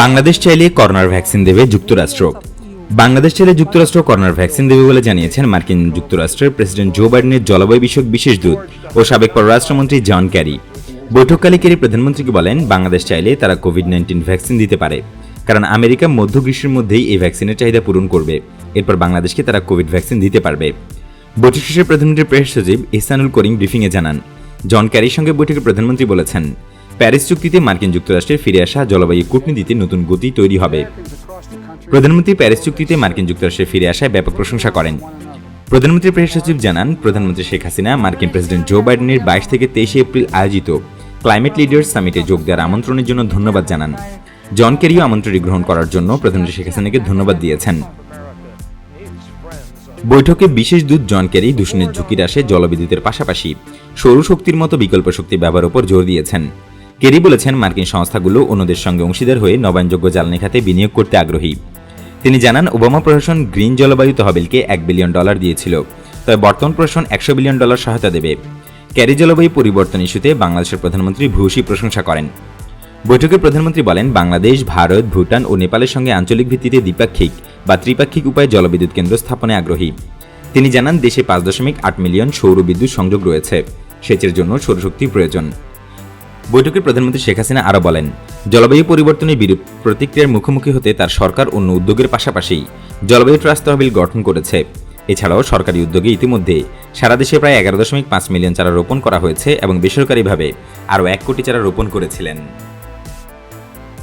বাংলাদেশ চাইলে করোনার ভ্যাকসিন দেবে যুক্তরাষ্ট্র। বাংলাদেশ চাইলে যুক্তরাষ্ট্র করোনার ভ্যাকসিন দেবে বলে জানিয়েছেন মার্কিন যুক্তরাষ্ট্রের প্রেসিডেন্ট জো বাইডেনের জলবায়ু বিষয়ক বিশেষ দূত ও সাবেক পররাষ্ট্রমন্ত্রী জন ক্যারি। বৈঠককালে ক্যারি প্রধানমন্ত্রীকে বলেন, বাংলাদেশ চাইলে তারা কোভিড নাইন্টিন ভ্যাকসিন দিতে পারে, কারণ আমেরিকা মধ্য গ্রীষ্মের মধ্যেই এই ভ্যাকসিনের চাহিদা পূরণ করবে। এরপর বাংলাদেশকে তারা কোভিড ভ্যাকসিন দিতে পারবে। বৈঠক শেষে প্রধানমন্ত্রীর প্রেস সচিব ইহসানুল করিম ব্রিফিংয়ে জানান। জন ক্যারির সঙ্গে বৈঠকে প্রধানমন্ত্রী বলেছেন প্যারিস চুক্তিতে মার্কিন যুক্তরাষ্ট্রের ফিরে আসা জলবায়ু কূটনীতিতে নতুন গতি তৈরি হবে। প্রধানমন্ত্রী প্যারিস চুক্তিতে মার্কিন যুক্তরাষ্ট্রে ফিরে আসায় ব্যাপক প্রশংসা করেন। প্রধানমন্ত্রী প্রেস সচিব জানান, প্রধানমন্ত্রী শেখ হাসিনা মার্কিন প্রেসিডেন্ট জো বাইডেনের বাইশ থেকে তেইশে এপ্রিল আয়োজিত ক্লাইমেট লিডার্স সামিটে যোগ দেওয়ার আমন্ত্রণের জন্য ধন্যবাদ জানান। জন কেরিও আমন্ত্রণটি গ্রহণ করার জন্য প্রধানমন্ত্রী শেখ হাসিনাকে ধন্যবাদ দিয়েছেন। বৈঠকে বিশেষ দূত জন কেরি দূষণের ঝুঁকি হ্রাসে জলবিদ্যুতের পাশাপাশি সৌরশক্তির মতো বিকল্প শক্তি ব্যবহার উপর জোর দিয়েছেন। কেরি বলেছেন, মার্কিন সংস্থাগুলো অন্যদের সঙ্গে অংশীদার হয়ে নবায়নযোগ্য জ্বালানি খাতে বিনিয়োগ করতে আগ্রহী। তিনি জানান, ওবামা প্রশাসন গ্রিন জলবায়ু তহবিলকে এক বিলিয়ন ডলার দিয়েছিল, তবে বর্তমান প্রশাসন একশো বিলিয়ন ডলার সহায়তা দেবে। ক্যারি জলবায়ু পরিবর্তন ইস্যুতে বাংলাদেশের প্রধানমন্ত্রী ভূয়সী প্রশংসা করেন। বৈঠকে প্রধানমন্ত্রী বলেন, বাংলাদেশ, ভারত, ভুটান ও নেপালের সঙ্গে আঞ্চলিক ভিত্তিতে দ্বিপাক্ষিক বা ত্রিপাক্ষিক উপায়ে জলবিদ্যুৎ কেন্দ্র স্থাপনে আগ্রহী। তিনি জানান, দেশে পাঁচ দশমিক আট মিলিয়ন সৌর বিদ্যুৎ সংযোগ রয়েছে। সেচের জন্য সৌরশক্তি প্রয়োজন। বৈঠকে প্রধানমন্ত্রী শেখ হাসিনা আরও বলেন, জলবায়ু পরিবর্তনের বিরূপ প্রতিক্রিয়ার মুখোমুখি হতে তার সরকার অন্য উদ্যোগের পাশাপাশি জলবায়ু ট্রাস্ট তহবিল গঠন করেছে। এছাড়াও সরকারি উদ্যোগে ইতিমধ্যে সারা দেশে প্রায় এগারো দশমিক পাঁচ মিলিয়ন চারা রোপণ করা হয়েছে এবং বেসরকারিভাবে আরও এক কোটি চারা রোপণ করেছিলেন।